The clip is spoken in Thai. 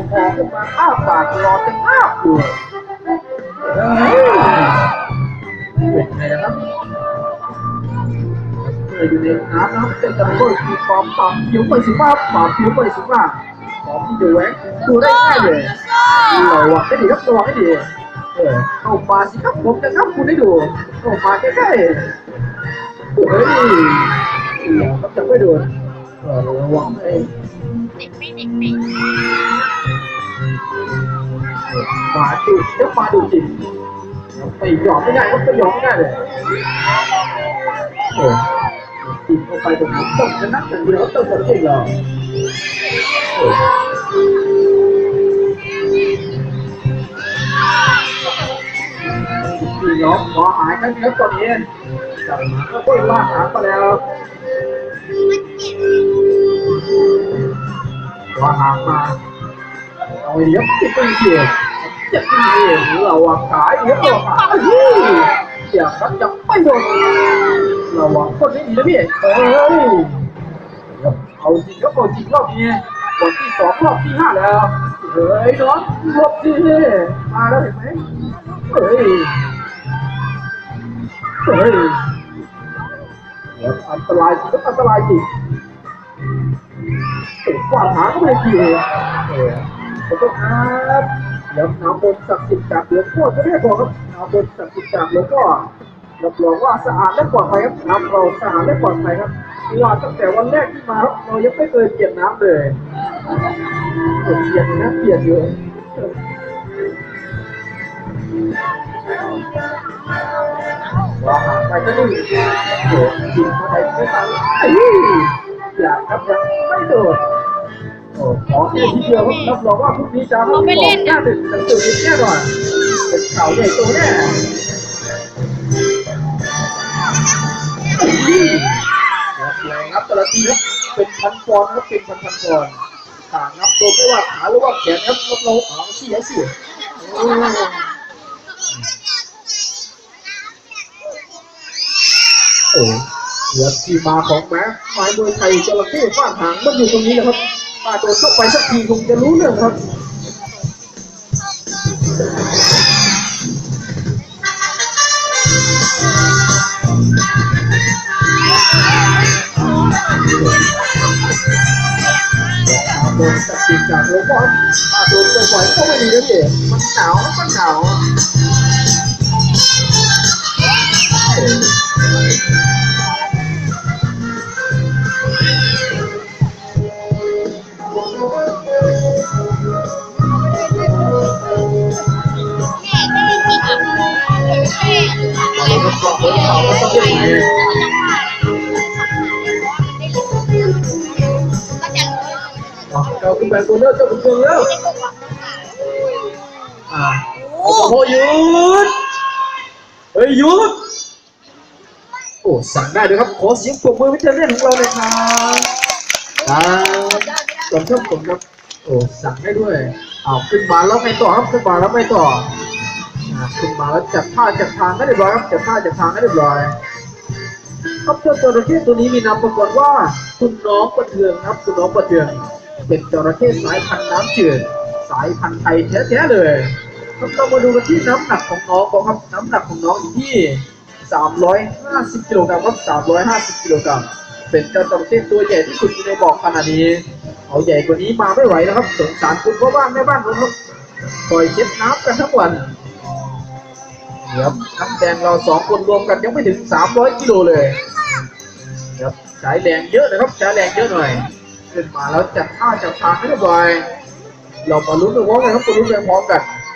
ตัวพองขึ้นมาอ้าปากรอจะอ้าอยู่เฮ้ยเป็นไงนะครับเมื่ออยู่ในน้ำนะครับเป็นตะโกนมีความปากผิวไปสิว่าปากผิวไปสิว่าของที่ดูแหวงดูได้ง่ายเลยระวังให้ดีครับระวังให้ดีเออเข้ามาสิครับผมจะครับคุณได้ดูเข้ามาใกล้ๆเฮ้ยอย่าครับจะไม่โดนเออระวังให้เด็กไม่เด็กไมาดุเจ้ามาดุจริงไปยอมไม่ได้ก็ไปยอมไม่ได้เลยโอ้กินเข้าไปตรงนี้นต้องชนะอย่เดียวต้องหมดเลยเหรอพี่น้องขอหายกันเยอะกว่านี้จับมาก็ค่อยล่าหาไปแล้วว่าหามา เอาเดี๋ยวติดเป็นเกียร์จะตีเราวางขาเยเดี๋ยวเราขายอย่าครับจะไม่โดนระวังคนไม่ดีนะพี่เอ้ยเอาจริงก็เอาจริงรอบนี้วันที่สองรอบที่ห้าแล้วเฮ้ยน้องรอบที่มาแล้วเห็นไหมเฮ้ยเฮ้ยอันตรายจริงอันตรายจริงกวาดหาก็ไม่ได้ทีเลย ขอโทษครับเดี๋ยวน้ำบนศักดิ์สิทธิ์จากหลวงพ่อจะเรียกบอกครับน้ำบนศักดิ์สิทธิ์จากหลวงพ่อรับรองว่าสะอาดและปลอดภัยครับน้ำเราสะอาดและปลอดภัยครับเพราะว่าตั้งแต่วันแรกที่มาครับเรายังไม่เคยเปลี่ยนน้ำเลยเปลี่ยนนะเปลี่ยนอยู่ว่าหาไปก็ดูโอ้กินเข้าไปไม่ทันเอ้ยอยากครับยังไม่โดด โอ้ขอแค่ทีเดียวครับรับรองว่าพรุ่งนี้จะหน้าดึกหนังสือพิมพ์แน่นอนเป็นข่าวใหญ่โตแน่แรงครับแต่ละทีครับเป็นพันปอนด์ครับเป็นพันพันปอนด์ขางับตัวไม่ว่าขาหรือว่าแขนครับรับรองหางเสียเสียโอ้โอ้เดี๋ยวที่มาของแม้ไม้มวยไทยจระเข้ฟาดหางมันอยู่ตรงนี้นะครับ ถ้าโดนเข้าไปสักทีคงจะรู้เรื่องครับโดนจับติดจากโลกอนถ้าโดนบ่อยก็ไม่ดีนะพี่มันหนาวมันหนาว เราก็ปลอกบนเขาก็ต้องยังไงเราขึ้นไปบนเลือดเจ้าขุนแล้วอ่าโอ้โหหยุดเฮ้ยหยุดโอ้สั่งได้เลยครับขอเสียงปรบมือวิจาเรณ์ของเราเลยครับครับขอบผมครับโอ้สั่งได้ด้วยเอาขึ้นมาแล้วไม่ต่อครับขึ้นมาแล้วไม่ต่อ ขึ้นมาแล้วจัดท่าจัดทางให้เรียบร้อยครับจัดท่าจัดทางให้เรียบร้อยครับเจ้าจระเข้ตัวนี้มีนามปรากฏว่าคุณน้องประเทืองครับคุณน้องประเทือง เป็นจระเข้สายพันธุ์น้ำจืดสายพันธุ์ไทยแท้ๆเลยครับเรามาดูกันที่น้ำหนักของน้องก่อนครับน้ำหนักของน้องอยู่ที่ 350กิโลกรัมครับ350กิโลกรัมเป็นเจ้าจระเข้ตัวใหญ่ที่สุดในบ่อขนาดนี้เอาใหญ่กว่านี้มาไม่ไหวแล้วครับสงสารคุณพ่อบ้านแม่บ้านนะครับปล่อยเช็ดน้ำกันทั้งวัน ครับน้ำแดงเราสองคนรวมกันยังไม่ถึง 300กิโลเลยครับใช้แรงเยอะนะครับใช้แรงเยอะหน่อย ขึ้นมาแล้วจัดท่าจัดทางให้เรียบร้อยเรามาลุ้นไปพร้อมกันครับมาลุ้นไปพร้อมกัน